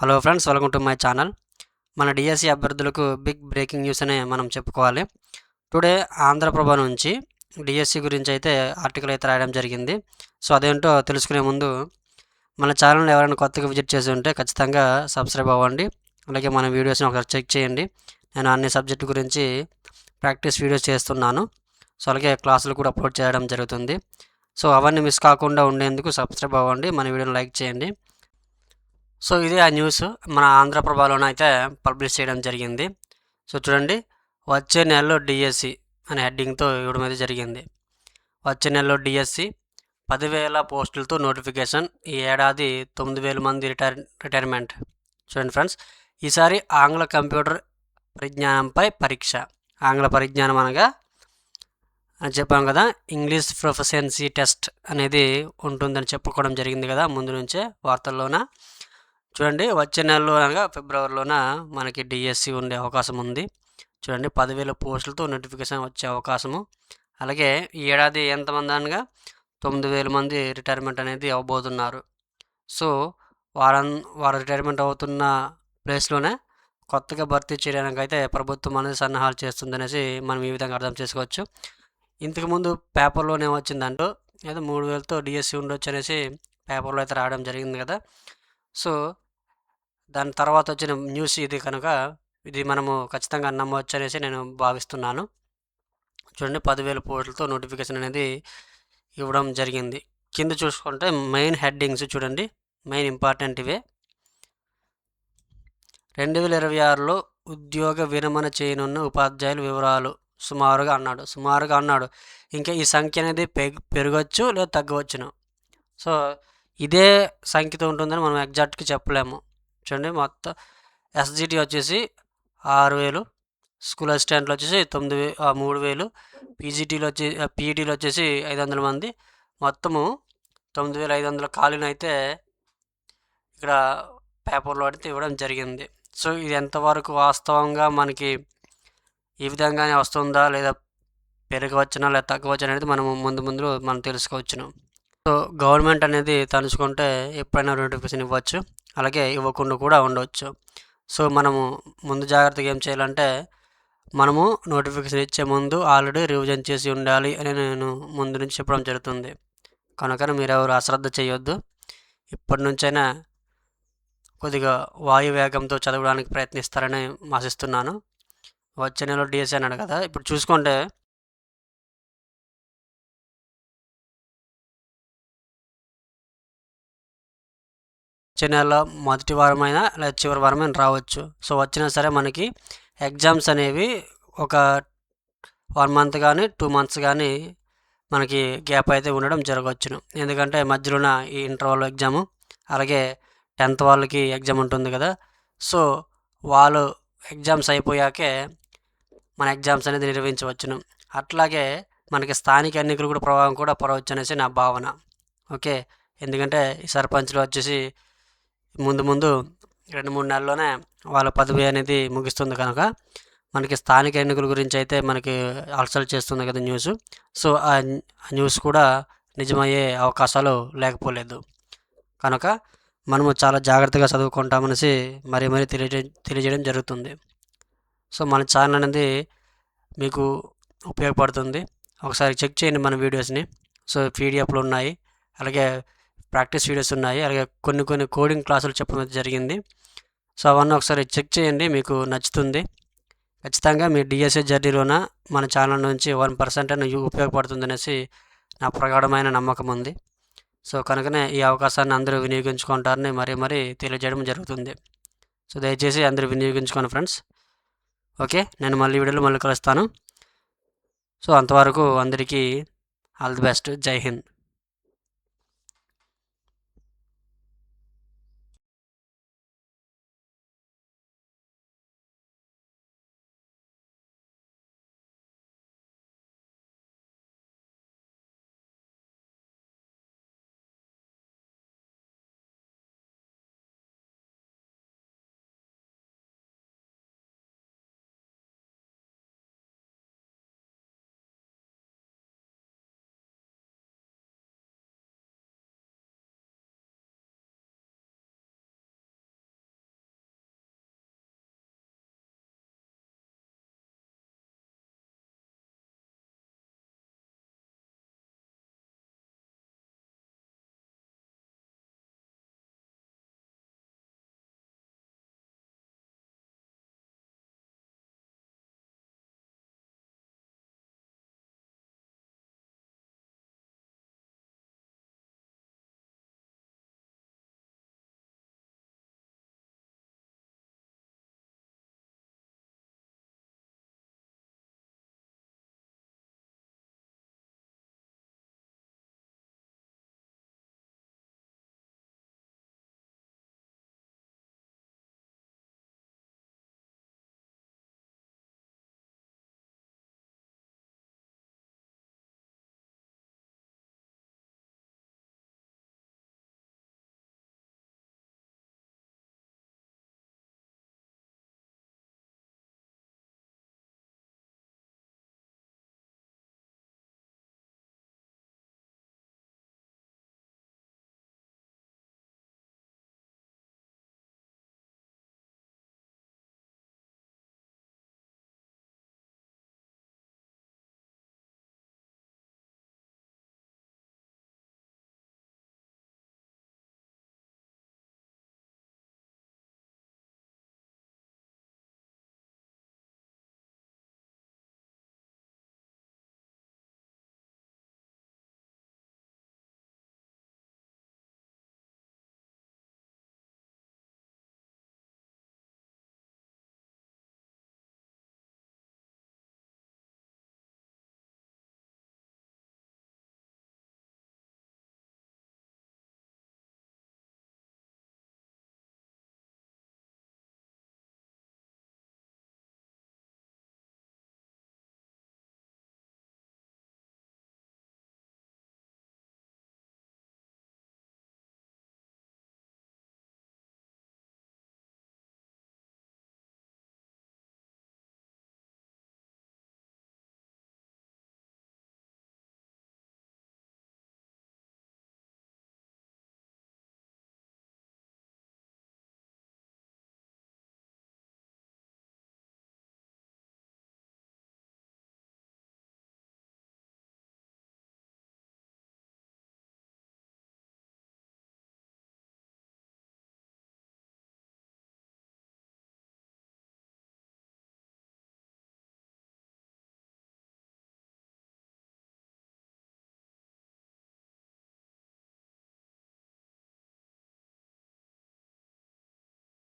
Hello friends welcome to my channel మన DSC అభ్యర్థులకు big breaking news అనే మనం చెప్పుకోవాలి. టుడే ఆంధ్రప్రభ నుంచి డిఎస్సి గురించి అయితే ఆర్టికల్ అయితే రాయడం జరిగింది. సో అదేంటో తెలుసుకునే ముందు మన ఛానల్ని ఎవరైనా కొత్తగా విజిట్ చేసి ఉంటే ఖచ్చితంగా సబ్స్క్రైబ్ అవ్వండి. అలాగే మన వీడియోస్ని ఒకసారి చెక్ చేయండి. నేను అన్ని సబ్జెక్టు గురించి ప్రాక్టీస్ వీడియోస్ చేస్తున్నాను. సో అలాగే క్లాసులు కూడా అప్లోడ్ చేయడం జరుగుతుంది. సో అవన్నీ మిస్ కాకుండా ఉండేందుకు సబ్స్క్రైబ్ అవ్వండి. మన వీడియోని లైక్ చేయండి. సో ఇది ఆ న్యూస్. మన ఆంధ్రప్రభలోనే అయితే పబ్లిష్ చేయడం జరిగింది. సో చూడండి. వచ్చే నెలలో డిఎస్సి అనే హెడ్డింగ్తో ఇవ్వడం అయితే జరిగింది. వచ్చే నెలలో డిఎస్సి పదివేల పోస్టులతో నోటిఫికేషన్. ఈ ఏడాది తొమ్మిది వేల మంది రిటైర్ రిటైర్మెంట్. చూడండి ఫ్రెండ్స్. ఈసారి ఆంగ్ల కంప్యూటర్ పరిజ్ఞానంపై పరీక్ష. ఆంగ్ల పరిజ్ఞానం అనగా అని చెప్పాం కదా ఇంగ్లీష్ ప్రొఫెషన్సీ టెస్ట్ అనేది ఉంటుందని చెప్పుకోవడం జరిగింది కదా ముందు నుంచే వార్తల్లోన. చూడండి వచ్చే నెలలో అనగా ఫిబ్రవరిలోన మనకి డిఎస్సి ఉండే అవకాశం ఉంది. చూడండి పదివేల పోస్టులతో నోటిఫికేషన్ వచ్చే అవకాశము. అలాగే ఈ ఏడాది ఎంతమంది అనగా తొమ్మిది వేల మంది రిటైర్మెంట్ అనేది అవ్వబోతున్నారు సో వారం వారు రిటైర్మెంట్ అవుతున్న ప్లేస్లోనే కొత్తగా భర్తీ చేయడానికి అయితే ప్రభుత్వం అనేది సన్నాహాలు చేస్తుందనేసి మనం ఈ విధంగా అర్థం చేసుకోవచ్చు. ఇంతకుముందు పేపర్లోనే వచ్చిందంటూ ఏదో మూడు వేలతో డిఎస్సి ఉండొచ్చు అనేసి పేపర్లో అయితే రావడం జరిగింది కదా. సో దాని తర్వాత వచ్చిన న్యూస్ ఇది కనుక ఇది మనము ఖచ్చితంగా నమ్మవచ్చు అనేసి నేను భావిస్తున్నాను. చూడండి పదివేల పోస్టులతో నోటిఫికేషన్ అనేది ఇవ్వడం జరిగింది. కింద చూసుకుంటే మెయిన్ హెడ్డింగ్స్ చూడండి మెయిన్ ఇంపార్టెంట్ ఇవే రెండు వేల ఇరవై ఆరులో ఉద్యోగ విరమణ చేయనున్న ఉపాధ్యాయుల వివరాలు సుమారుగా అన్నాడు. సుమారుగా అన్నాడు. ఇంకా ఈ సంఖ్య అనేది పెగ్ పెరగచ్చు లేదా తగ్గవచ్చును. సో ఇదే సంఖ్యతో ఉంటుందని మనం ఎగ్జాక్ట్గా చెప్పలేము. చూడండి మొత్తం ఎస్జిటి వచ్చేసి ఆరు వేలు స్కూల్ అసిస్టెంట్లు వచ్చేసి తొమ్మిది వే మూడు వేలు పీజీటీలు వచ్చి పీఈటీలు వచ్చేసి ఐదు వందల మంది. మొత్తము తొమ్మిది వేల ఐదు వందల ఖాళీని అయితే ఇక్కడ పేపర్లో అడిగితే ఇవ్వడం జరిగింది. సో ఇది ఎంతవరకు వాస్తవంగా మనకి ఈ విధంగానే వస్తుందా లేదా పెరగవచ్చునా లేదా తగ్గవచ్చునా అనేది మనం ముందు ముందు మనం తెలుసుకోవచ్చును. సో గవర్నమెంట్ అనేది తలుచుకుంటే ఎప్పుడైనా రెండు పర్సెంట్ ఇవ్వచ్చు. అలాగే ఇవ్వకుండా కూడా ఉండవచ్చు సో మనము ముందు జాగ్రత్తగా ఏం చేయాలంటే మనము నోటిఫికేషన్ ఇచ్చే ముందు ఆల్రెడీ రివిజన్ చేసి ఉండాలి అని నేను ముందు నుంచి చెప్పడం జరుగుతుంది. కనుక మీరు ఎవరు అశ్రద్ధ చేయొద్దు. ఇప్పటి నుంచైనా కొద్దిగా వాయు వేగంతో చదవడానికి ప్రయత్నిస్తారని ఆశిస్తున్నాను. వచ్చే నెలలో డిఎస్సీ అన్నాడు కదా ఇప్పుడు చూసుకుంటే వచ్చే నెల మొదటి వారమైనా లేదా చివరి వారమైనా రావచ్చు. సో వచ్చినా సరే మనకి ఎగ్జామ్స్ అనేవి ఒక వన్ మంత్ కానీ టూ మంత్స్ కానీ మనకి గ్యాప్ అయితే ఉండడం జరగవచ్చును. ఎందుకంటే మధ్యలోన ఈ ఇంటర్వల్ ఎగ్జాము అలాగే టెన్త్ వాళ్ళకి ఎగ్జామ్ ఉంటుంది కదా. సో వాళ్ళు ఎగ్జామ్స్ అయిపోయాకే మన ఎగ్జామ్స్ అనేది నిర్వహించవచ్చును. అట్లాగే మనకి స్థానిక ఎన్నికలు కూడా ప్రభావం కూడా పడవచ్చు అనేసి నా భావన. ఓకే? ఎందుకంటే ఈ సర్పంచ్లు వచ్చేసి ముందు ముందు రెండు మూడు నెలల్లోనే వాళ్ళ పదవి అనేది ముగిస్తుంది కనుక మనకి స్థానిక ఎన్నికల గురించి అయితే మనకి అలసలు చేస్తుంది కదా న్యూస్. సో ఆ న్యూస్ కూడా నిజమయ్యే అవకాశాలు లేకపోలేదు. కనుక మనము చాలా జాగ్రత్తగా చదువుకుంటామనేసి మరీ మరీ తెలియజే తెలియజేయడం జరుగుతుంది. సో మన ఛానల్ అనేది మీకు ఉపయోగపడుతుంది. ఒకసారి చెక్ చేయండి మన వీడియోస్ని. సో పీడిఎఫ్లు ఉన్నాయి. అలాగే ప్రాక్టీస్ వీడియోస్ ఉన్నాయి. అలాగే కొన్ని కొన్ని కోడింగ్ క్లాసులు చెప్పడం జరిగింది. సో అవన్నీ ఒకసారి చెక్ చేయండి. మీకు నచ్చుతుంది. ఖచ్చితంగా మీ డిఎస్ఏ జర్నీలోన మన ఛానల్ నుంచి వన్ పర్సెంట్ అని ఉపయోగపడుతుంది అనేసి నా ప్రగాఢమైన నమ్మకం ఉంది. సో కనుకనే ఈ అవకాశాన్ని అందరూ వినియోగించుకుంటారని మరీ మరీ తెలియజేయడం జరుగుతుంది. సో దయచేసి అందరూ వినియోగించుకోండి ఫ్రెండ్స్. ఓకే నేను మళ్ళీ వీడియోలో మళ్ళీ కలుస్తాను. సో అంతవరకు అందరికీ ఆల్ ది బెస్ట్. జై హింద్.